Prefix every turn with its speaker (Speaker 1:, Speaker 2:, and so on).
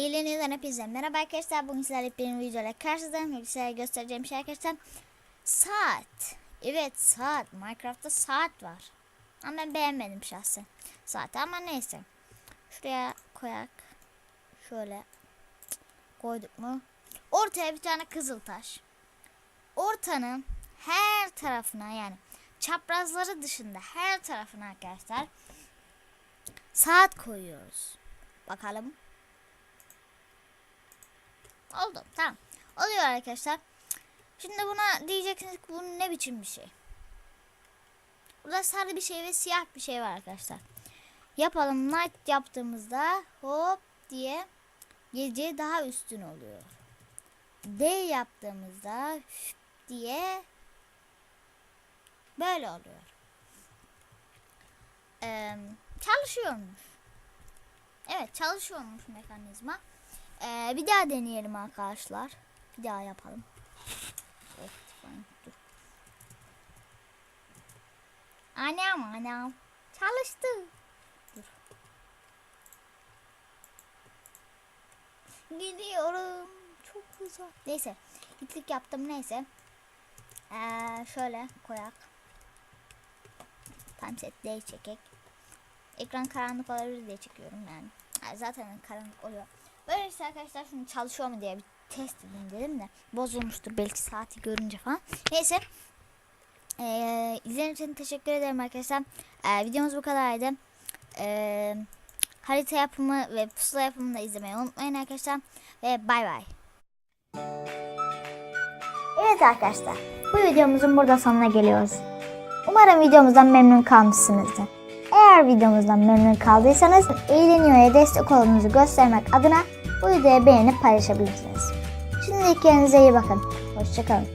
Speaker 1: Eğleniyorlar hepinize. Merhaba arkadaşlar. Bugün sizlerle bir videoyla karşınızdayım. Hep size göstereceğim şey arkadaşlar. Saat. Evet saat. Minecraft'ta saat var. Ama ben beğenmedim şahsen. Saat ama neyse. Şuraya koyak. Şöyle koyduk mu? Ortaya bir tane kızıl taş. Ortanın her tarafına yani çaprazları dışında her tarafına arkadaşlar saat koyuyoruz. Bakalım. Oldu. Tamam. Oluyor arkadaşlar. Şimdi buna diyeceksiniz ki bu ne biçim bir şey. Burada sarı bir şey ve siyah bir şey var arkadaşlar. Yapalım. Night yaptığımızda hop diye gece daha üstün oluyor. D yaptığımızda diye böyle oluyor. Ee, çalışıyormuş. Evet çalışıyormuş mekanizma. Ee, bir daha deneyelim arkadaşlar. Bir daha yapalım. Evet, ben- dur. Anam anam. Çalıştı. Dur. Gidiyorum. Çok güzel. Neyse. İtlik yaptım neyse. Ee, şöyle koyak. Timeset day çekek. Ekran karanlık olabilir diye çekiyorum yani. Ha, zaten karanlık oluyor. Böyle işte arkadaşlar şimdi çalışıyor mu diye bir test edeyim dedim de bozulmuştur belki saati görünce falan. Neyse. Ee, izlediğiniz için teşekkür ederim arkadaşlar. Ee, videomuz bu kadardı. Ee, harita yapımı ve pusula yapımını da izlemeyi unutmayın arkadaşlar. Ve bay bay. Evet arkadaşlar. Bu videomuzun burada sonuna geliyoruz. Umarım videomuzdan memnun kalmışsınızdır. Eğer videomuzdan memnun kaldıysanız eğleniyor'a destek olduğunuzu göstermek adına bu videoyu beğenip paylaşabilirsiniz. Şimdi kendinize iyi bakın. Hoşçakalın.